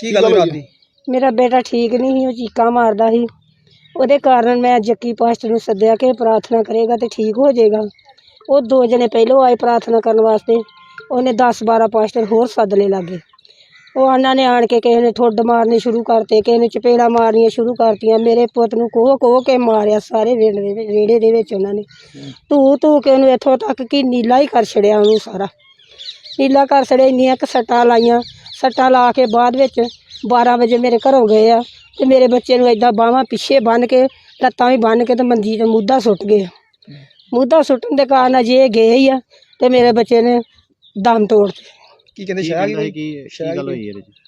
ਕੀ ਗੱਲ ਹੋਈ ਰਾਤ ਦੀ ਮੇਰਾ ਬੇਟਾ ਠੀਕ ਨਹੀਂ ਸੀ ਉਹ ਚੀਕਾਂ ਮਾਰਦਾ ਸੀ। ਉਹਦੇ ਕਾਰਨ ਮੈਂ ਜੱਕੀ ਪਾਸਟਰ ਨੂੰ ਸੱਦਿਆ ਕਿ ਪ੍ਰਾਰਥਨਾ ਕਰੇਗਾ ਤੇ ਠੀਕ ਹੋ ਜਾਏਗਾ। ਉਹ ਦੋ ਜਣੇ ਪਹਿਲੋਂ ਆਏ ਪ੍ਰਾਰਥਨਾ ਕਰਨ ਵਾਸਤੇ। ਉਹਨੇ 10 12 ਪਾਸਟਰ ਹੋਰ ਸੱਦ ਲਏ ਲਾਗੇ। ਉਹ ਉਹਨਾਂ ਨੇ ਆਣ ਕੇ ਕਿਸੇ ਨੇ ਠੁੱਡ ਮਾਰਨੇ ਸ਼ੁਰੂ ਕਰਤੇ ਕਿਸੇ ਨੇ ਚਪੇੜਾ ਮਾਰਨੀਆਂ ਸ਼ੁਰੂ ਕਰਤੀਆਂ। ਮੇਰੇ ਪੁੱਤ ਨੂੰ ਕੋਹ ਕੋਹ ਕੇ ਮਾਰਿਆ ਸਾਰੇ ਵੇੜੇ ਦੇ ਵਿਹੜੇ ਦੇ ਵਿੱਚ ਉਹਨਾਂ ਨੇ। ਧੂ ਧੂ ਕੇ ਉਹਨੂੰ ਇੱਥੋਂ ਤੱਕ ਕਿ ਨੀਲਾ ਹੀ ਕਰ ਛੜਿਆ ਉਹਨੂੰ ਸਾਰਾ। ਨੀਲਾ ਕਰ ਛੜਿਆ ਇੰਨੀਆਂ ਕੁ ਸੱਟਾਂ ਲਾਈਆਂ। ਸੱਟਾਂ ਲਾ ਕੇ ਬਾਅਦ ਵਿੱਚ 12 ਵਜੇ ਮੇਰੇ ਘਰੋਂ ਗਏ ਆ ਤੇ ਮੇਰੇ ਬੱਚੇ ਨੂੰ ਏਦਾਂ ਬਾਹਾਂ ਪਿੱਛੇ ਬੰਨ ਕੇ ਲੱਤਾਂ ਵੀ ਬੰਨ ਕੇ ਤੇ ਮੰਜੀ ਤੇ ਮੁੱਦਾ ਸੁੱਟ ਗਏ। ਮੁੱਦਾ ਸੁੱਟਣ ਦੇ ਕਾਰਨ ਅਜੇ ਇਹ ਗਏ ਹੀ ਆ ਤੇ ਮੇਰੇ ਬੱਚੇ ਨੇ ਦਮ ਤੋੜ ਦਿੱਤੇ। ਕੀ ਕਹਿੰਦੇ ਸ਼ਾਹ ਕੀ ਕੀ ਗੱਲ ਹੋਈ ਇਹਦੇ ਚ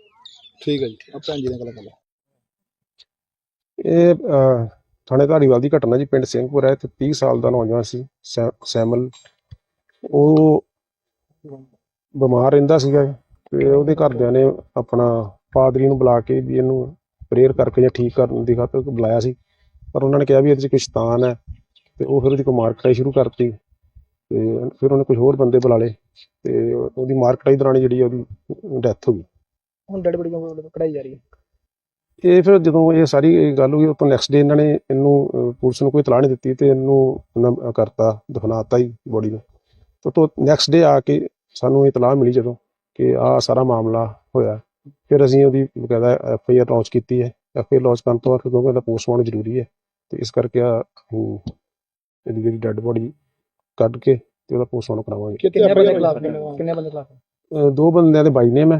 ਠੀਕ ਹੈ ਜੀ ਆ ਭੈਣ ਜੀ ਨਾਲ ਗੱਲ ਕਰ ਲਓ। ਇਹ ਅਹ, ਥਾਣੇ ਧਾਰੀਵਾਲ ਦੀ ਘਟਨਾ ਜੀ ਪਿੰਡ ਸਿੰਘਪੁਰ ਹੈ ਤੇ 30 ਸਾਲ ਦਾ ਨੌਜਵਾਨ ਸੀ ਸੈ- ਸੈਮਲ। ਉਹ ਬਿਮਾਰ ਰਹਿੰਦਾ ਸੀਗਾ ਤੇ ਉਹਦੇ ਘਰਦਿਆਂ ਨੇ ਆਪਣਾ ਪਾਦਰੀ ਨੂੰ ਬੁਲਾ ਕੇ ਵੀ ਇਹਨੂੰ ਪ੍ਰੇਅਰ ਕਰਕੇ ਜਾਂ ਠੀਕ ਕਰਨ ਦੀ ਖਾਤਰ ਬੁਲਾਇਆ ਸੀ। ਪਰ ਉਹਨਾਂ ਨੇ ਕਿਹਾ ਵੀ ਇਹਦੇ 'ਚ ਕੋਈ ਸ਼ੈਤਾਨ ਹੈ ਤੇ ਉਹ ਫਿਰ ਉਹਦੀ ਕੋਈ ਮਾਰ ਕਟਾਈ ਸ਼ੁਰੂ ਕਰਤੀ। ਤੇ ਫਿਰ ਉਹਨੇ ਕੁਝ ਹੋਰ ਬੰਦੇ ਬੁਲਾ ਲਏ ਤੇ ਉਹਦੀ ਮਾਰ ਕਟਾਈ ਦੌਰਾਨ ਹੀ ਜਿਹੜੀ ਉਹਦੀ ਡੈਥ ਹੋ ਗਈ। ਹੁਣ ਡੈਡ ਬੜੀ ਕਿਉਂ ਕਢਾਈ ਜਾ ਰਹੀ ਹੈ। ਇਹ ਫਿਰ ਜਦੋਂ ਇਹ ਸਾਰੀ ਗੱਲ ਹੋਈ ਉਹ ਤੋਂ ਨੈਕਸਟ ਡੇ ਇਹਨਾਂ ਨੇ ਇਹਨੂੰ ਪੁਲਿਸ ਨੂੰ ਕੋਈ ਇਤਲਾਹ ਨਹੀਂ ਦਿੱਤੀ ਤੇ ਇਹਨੂੰ ਕਰਤਾ ਦਫਨਾਤਾ ਹੀ ਬੋਡੀ ਨੂੰ। ਤੇ ਤੋਂ ਨੈਕਸਟ ਡੇ ਆ ਕੇ ਸਾਨੂੰ ਇਤਲਾਹ ਮਿਲੀ ਜਦੋਂ ਕਿ ਆਹ ਸਾਰਾ ਮਾਮਲਾ ਹੋਇਆ। ਫਿਰ ਅਸੀਂ ਉਹਦੀ ਬਕਾਇਦਾ ਐਫ ਆਈ ਆਰ ਲਾਂਚ ਕੀਤੀ ਹੈ। ਐਫ ਆਈ ਆਰ ਲਾਂਚ ਕਰਨ ਤੋਂ ਬਾਅਦ ਕਿਉਂਕਿ ਇਹਦਾ ਪੋਸਟਮਾਰਟਮ ਜ਼ਰੂਰੀ ਹੈ ਤੇ ਇਸ ਕਰਕੇ ਆ ਇਹਦੀ ਜਿਹੜੀ ਡੈੱਡ ਬੋਡੀ ਕੱਢ ਕੇ ਤੇ ਉਹਦਾ ਪੋਸਟਮਾਰਟਮ ਕਰਾਵਾਂਗੇ। ਕਿੰਨੇ ਬੰਦੇ ਆਪਣੇ ਖਿਲਾਫ ਕਿੰਨੇ ਬੰਦੇ ਖਿਲਾਫ ਅਹ, ਦੋ ਬੰਦਿਆਂ ਦੇ ਬਾਈ ਨੇ ਮੈਂ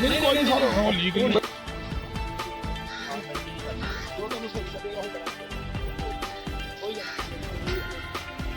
你给我你我你给你